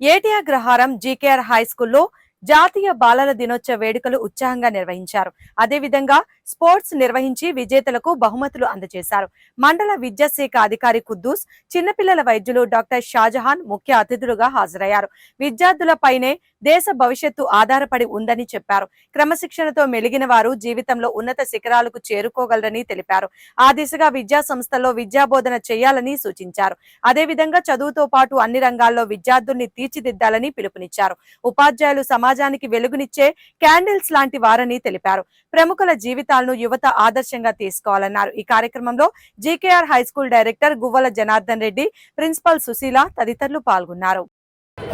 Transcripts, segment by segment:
ATR గ్రహారం జీకేఆర్ high స్కూల్లో జాతీయ బాలల దినోత్సవ వేడుకలు ఉత్సాహంగా నిర్వహించారు. అదేవిధంగా స్పోర్ట్స్ నిర్వహించి విజేతలకు బహుమతులు అందజేశారు. మండల విద్యాశాఖ అధికారి కుద్దూస్ చిన్నపిల్లల వైద్యులు డాక్టర్ షాజహాన్ ముఖ్య అతిథులుగా హాజరయ్యారు. విద్యార్థులపైనే దేశ భవిష్యత్తు ఆధారపడి ఉందని చెప్పారు. క్రమశిక్షణతో మెలిగిన వారు జీవితంలో ఉన్నత శిఖరాలకు చేరుకోగలరని తెలిపారు. ఆ దిశగా విద్యా సంస్థల్లో విద్యాబోధన చేయాలని సూచించారు. అదేవిధంగా చదువుతో పాటు అన్ని రంగాల్లో విద్యార్థుల్ని తీర్చిదిద్దాలని పిలుపునిచ్చారు. ఉపాధ్యాయులు సమాజానికి వెలుగునిచ్చే క్యాండిల్స్ లాంటి వారని తెలిపారు. ప్రముఖుల జీవితాలను యువత ఆదర్శంగా తీసుకోవాలన్నారు. ఈ కార్యక్రమంలో GKR high school director Guvvala Janardhan Reddy principal Sushila తదితరులు పాల్గొన్నారు.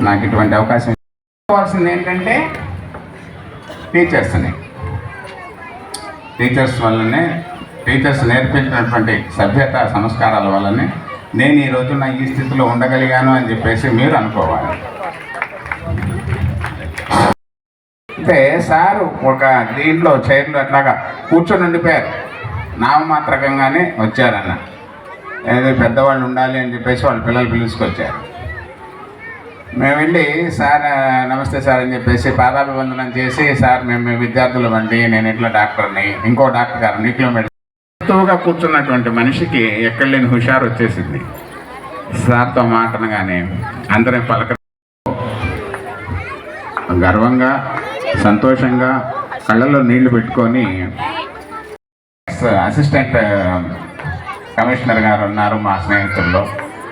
నాకు ఇటువంటి అవకాశం ఇవ్వాల్సింది ఏంటంటే టీచర్స్ని. టీచర్స్ వల్లనే టీచర్స్ నేర్పించినటువంటి సభ్యత సంస్కారాల వల్లనే నేను ఈ రోజున ఈ స్థితిలో ఉండగలిగాను అని చెప్పేసి మీరు అనుకోవాలి. చెప్తే సారు ఒక దీంట్లో చైర్లో అట్లాగా కూర్చొని ఉండిపోయారు. నామమాత్రకంగానే వచ్చారన్న. ఏదో పెద్దవాళ్ళు ఉండాలి అని చెప్పేసి వాళ్ళ పిల్లలు పిలుచుకొచ్చారు. మేము వెళ్ళి సార్ నమస్తే సార్ అని చెప్పేసి పాదాభివందనం చేసి సార్ మేము విద్యార్థులు అండి నేను ఇట్లా డాక్టర్ని ఇంకో డాక్టర్ గారు నీటిలో ఎక్కువగా కూర్చున్నటువంటి మనిషికి ఎక్కడ లేని హుషారు వచ్చేసింది. సార్తో కానీ అందరం పలక గర్వంగా సంతోషంగా కళ్ళలో నీళ్ళు పెట్టుకొని అసిస్టెంట్ కమిషనర్ uh, గారు ఉన్నారు మా స్నేహితుల్లో.